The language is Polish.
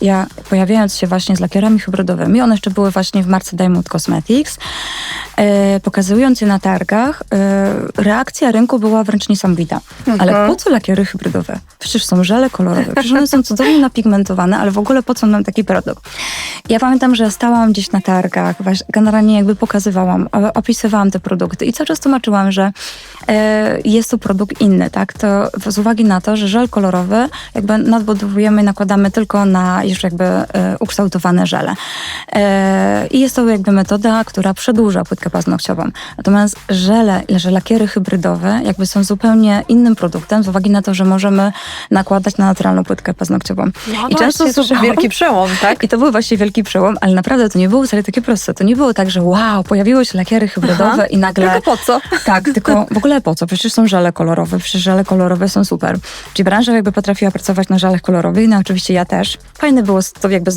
ja pojawiając się właśnie z lakierami hybrydowymi, one jeszcze były właśnie w marce Diamond Cosmetics, e, pokazując je na targach, e, reakcja rynku była wręcz niesamowita. Ale Mhm. po co lakiery hybrydowe? Przecież są żele kolorowe, przecież one są cudownie napigmentowane, ale w ogóle po co nam taki produkt? Ja pamiętam, że stałam gdzieś na targach, generalnie jakby pokazywałam, opisywałam te produkty i cały czas tłumaczyłam, że e, jest to produkt inny, tak? To z uwagi na to, że żel kolorowy jakby nadbudowujemy i nakładamy tylko na już jakby e, ukształtowane żele. E, I jest to jakby metoda, która przedłuża płytkę paznokciową. Natomiast żele, że lakiery hybrydowe jakby są zupełnie innym produktem z uwagi na to, że możemy nakładać na naturalną płytkę paznokciową. No I często właśnie, to słyszałam- wielki przełom, tak? i to był właśnie wielki przełom, ale naprawdę to nie było wcale takie proste. To nie było tak, że wow, pojawiły się lakiery hybrydowe Aha. i nagle... Tylko po co? Tak, tylko w ogóle po co? Przecież są żele kolorowe, przecież żele kolorowe są super. Czyli branża jakby potrafiła pracować na żelach kolorowych, no oczywiście ja też. Fajne było to jakby